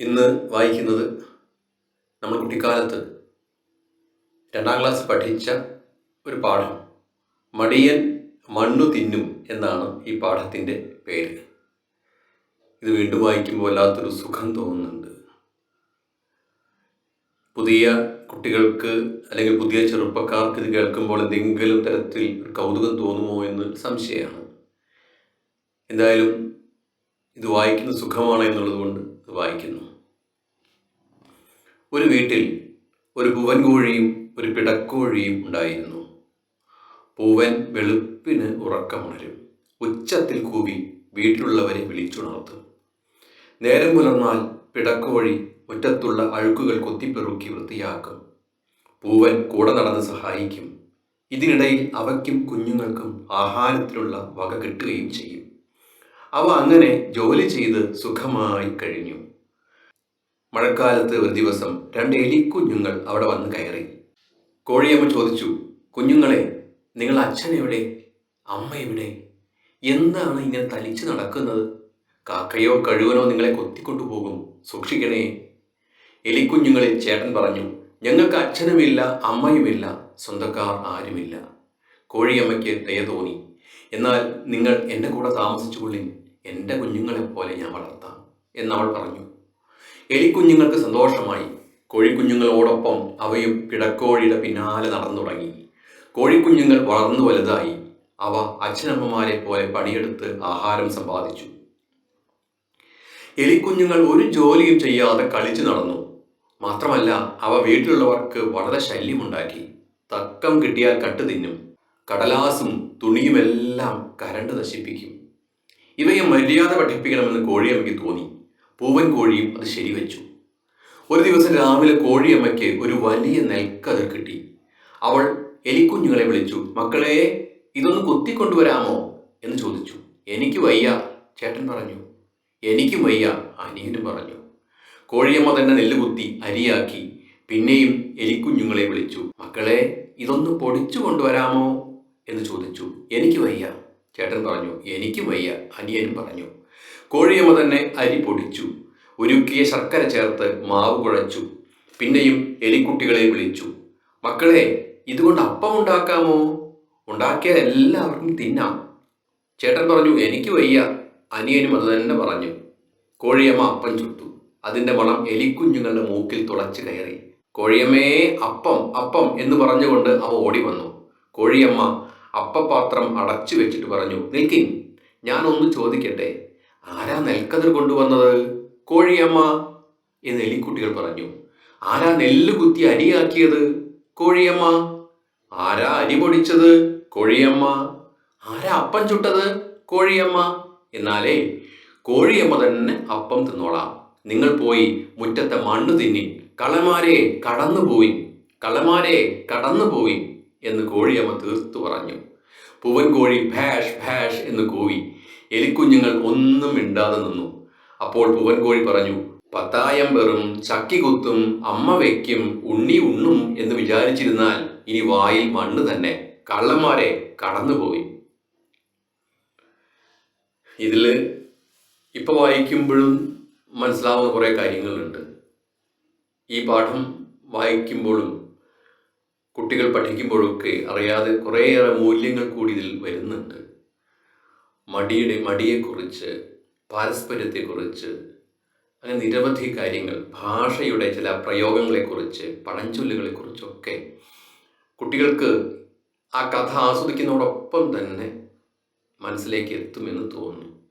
ഇന്ന് വായിക്കുന്നത് നമ്മൾ കുട്ടിക്കാലത്ത് രണ്ടാം ക്ലാസ് പഠിച്ച ഒരു പാഠം. മടിയൻ മണ്ണു തിന്നും എന്നാണ് ഈ പാഠത്തിന്റെ പേര്. ഇത് വീണ്ടും വായിക്കുമ്പോൾ വല്ലാത്തൊരു സുഖം തോന്നുന്നുണ്ട്. പുതിയ കുട്ടികൾക്ക് അല്ലെങ്കിൽ പുതിയ ചെറുപ്പക്കാർക്ക് ഇത് കേൾക്കുമ്പോൾ എന്തെങ്കിലും തരത്തിൽ ഒരു കൗതുകം തോന്നുമോ എന്ന് സംശയമാണ്. എന്തായാലും ഇത് വായിക്കുന്ന സുഖമാണ് എന്നുള്ളത് കൊണ്ട് ഇത് വായിക്കുന്നു. ഒരു വീട്ടിൽ ഒരു പൂവൻ കോഴിയും ഒരു പിടക്കോഴിയും ഉണ്ടായിരുന്നു. പൂവൻ വെളുപ്പിന് ഉറക്കമുണരും. ഉച്ചത്തിൽ കൂവി വീട്ടിലുള്ളവരെ വിളിച്ചുണർത്തും. നേരം പുലർന്നാൽ പിടക്കോഴി മുറ്റത്തുള്ള അഴുക്കുകൾ കൊത്തിപ്പെറുക്കി വൃത്തിയാക്കും. പൂവൻ കൂടെ നടന്ന് സഹായിക്കും. ഇതിനിടയിൽ അവയ്ക്കും കുഞ്ഞുങ്ങൾക്കും ആഹാരത്തിനുള്ള വക കിട്ടുകയും ചെയ്യും. അവ അങ്ങനെ ജോലി ചെയ്ത് സുഖമായി കഴിഞ്ഞു. മഴക്കാലത്ത് ഒരു ദിവസം രണ്ട് എലിക്കുഞ്ഞുങ്ങൾ അവിടെ വന്ന് കയറി. കോഴിയമ്മ ചോദിച്ചു കുഞ്ഞുങ്ങളെ നിങ്ങൾ അച്ഛൻ എവിടെ? അമ്മ എവിടെ? എന്താണ് ഇങ്ങനെ തലിച്ച് നടക്കുന്നത്? കാക്കയോ കഴുവനോ നിങ്ങളെ കൊത്തിക്കൊണ്ടുപോകും. സൂക്ഷിക്കണേ. എലിക്കുഞ്ഞുങ്ങളിൽ ചേട്ടൻ പറഞ്ഞു ഞങ്ങൾക്ക് അച്ഛനുമില്ല അമ്മയുമില്ല സ്വന്തക്കാർ ആരുമില്ല. കോഴിയമ്മയ്ക്ക് ദയ തോന്നി എന്നാൽ നിങ്ങൾ എന്റെ കൂടെ താമസിച്ചുകൊള്ളിൻ എന്റെ കുഞ്ഞുങ്ങളെ പോലെ ഞാൻ വളർത്താം എന്നവൾ പറഞ്ഞു. എലിക്കുഞ്ഞുങ്ങൾക്ക് സന്തോഷമായി. കോഴിക്കുഞ്ഞുങ്ങളോടൊപ്പം അവയും കിടക്കോഴിയുടെ പിന്നാലെ നടന്നു തുടങ്ങി. കോഴിക്കുഞ്ഞുങ്ങൾ വളർന്നു വലുതായി. അവ അച്ഛനമ്മമാരെ പോലെ പണിയെടുത്ത് ആഹാരം സമ്പാദിച്ചു. എലിക്കുഞ്ഞുങ്ങൾ ഒരു ജോലിയും ചെയ്യാതെ കളിച്ചു നടന്നു. മാത്രമല്ല അവ വീട്ടിലുള്ളവർക്ക് വളരെ ശല്യമുണ്ടാക്കി. തക്കം കിട്ടിയാൽ കട്ട് തിന്നും. കടലാസും തുണിയുമെല്ലാം കരണ്ട് നശിപ്പിക്കും. ഇവയെ മര്യാദ പഠിപ്പിക്കണമെന്ന് കോഴിയമ്മയ്ക്ക് തോന്നി. പൂവൻ കോഴിയും അത് ശരിവെച്ചു. ഒരു ദിവസം രാവിലെ കോഴിയമ്മയ്ക്ക് ഒരു വലിയ നെൽക്കതിർ കിട്ടി. അവൾ എലിക്കുഞ്ഞുങ്ങളെ വിളിച്ചു മക്കളെ ഇതൊന്ന് കുത്തിക്കൊണ്ടുവരാമോ? എന്ന് ചോദിച്ചു. എനിക്ക് വയ്യ ചേട്ടൻ പറഞ്ഞു. എനിക്കും വയ്യ അനിയനും പറഞ്ഞു. കോഴിയമ്മ തന്നെ നെല്ല് കുത്തി അരിയാക്കി പിന്നെയും എലിക്കുഞ്ഞുങ്ങളെ വിളിച്ചു. മക്കളെ ഇതൊന്ന് പൊടിച്ചു കൊണ്ടുവരാമോ എന്ന് ചോദിച്ചു. എനിക്ക് വയ്യ ചേട്ടൻ പറഞ്ഞു. എനിക്കും വയ്യ അനിയനും പറഞ്ഞു. കോഴിയമ്മ തന്നെ അരി പൊടിച്ചു ഉരുക്കിയ ശർക്കര ചേർത്ത് മാവ് കുഴച്ചു പിന്നെയും എലിക്കുട്ടികളെ വിളിച്ചു. മക്കളെ ഇതുകൊണ്ട് അപ്പം ഉണ്ടാക്കാമോ? ഉണ്ടാക്കിയാൽ എല്ലാവർക്കും തിന്നാം. ചേട്ടൻ പറഞ്ഞു എനിക്ക് വയ്യ. അനിയനും അത് തന്നെ പറഞ്ഞു. കോഴിയമ്മ അപ്പം ചുട്ടു. അതിന്റെ മണം എലിക്കുഞ്ഞുങ്ങളുടെ മൂക്കിൽ തുളച്ചു കയറി. കോഴിയമ്മേ അപ്പം അപ്പം എന്ന് പറഞ്ഞുകൊണ്ട് അവ ഓടി വന്നു. കോഴിയമ്മ അപ്പപാത്രം അടച്ചു വെച്ചിട്ട് പറഞ്ഞു നിൽക്കിൻ ഞാനൊന്ന് ചോദിക്കട്ടെ? ആരാ നെൽക്കതിർ കൊണ്ടുവന്നത്? കോഴിയമ്മ എന്ന് എലിക്കുട്ടികൾ പറഞ്ഞു. ആരാ നെല്ല് കുത്തി അരിയാക്കിയത്? കോഴിയമ്മ. ആരാ അരി പൊടിച്ചത്? കോഴിയമ്മ. ആരാ അപ്പം ചുട്ടത്? കോഴിയമ്മ. എന്നാലേ കോഴിയമ്മ തന്നെ അപ്പം തിന്നോളാം. നിങ്ങൾ പോയി മുറ്റത്തെ മണ്ണ് തിന്നി. കളമാരെ കടന്നുപോയി. കളമാരെ കടന്നുപോയി എന്ന് കോഴിയമ്മ തീർത്തു പറഞ്ഞു. പൂവൻ കോഴി ഭാഷ് ഭാഷ് എന്ന് കൂവി. എലിക്കുഞ്ഞുങ്ങൾ ഒന്നും മിണ്ടാതെ നിന്നു. അപ്പോൾ പൂവൻകോഴി പറഞ്ഞു പത്തായം വെറും ചക്കികുത്തും അമ്മ വയ്ക്കും ഉണ്ണി ഉണ്ണും എന്ന് വിചാരിച്ചിരുന്നാൽ ഇനി വായിൽ മണ്ണ് തന്നെ. കള്ളന്മാരെ കടന്നുപോയി. ഇതിൽ ഇപ്പോൾ വായിക്കുമ്പോഴും മനസ്സിലാവുന്ന കുറേ കാര്യങ്ങളുണ്ട്. ഈ പാഠം വായിക്കുമ്പോഴും കുട്ടികൾ പഠിക്കുമ്പോഴൊക്കെ അറിയാതെ കുറേയേറെ മൂല്യങ്ങൾ കൂടി ഇതിൽ വരുന്നുണ്ട്. മടിയുടെ മടിയെക്കുറിച്ച് പാരസ്പര്യത്തെക്കുറിച്ച് അങ്ങനെ നിരവധി കാര്യങ്ങൾ ഭാഷയുടെ ചില പ്രയോഗങ്ങളെക്കുറിച്ച് പഴഞ്ചൊല്ലുകളെക്കുറിച്ചൊക്കെ കുട്ടികൾക്ക് ആ കഥ ആസ്വദിക്കുന്നതോടൊപ്പം തന്നെ മനസ്സിലേക്ക് എത്തുമെന്ന് തോന്നുന്നു.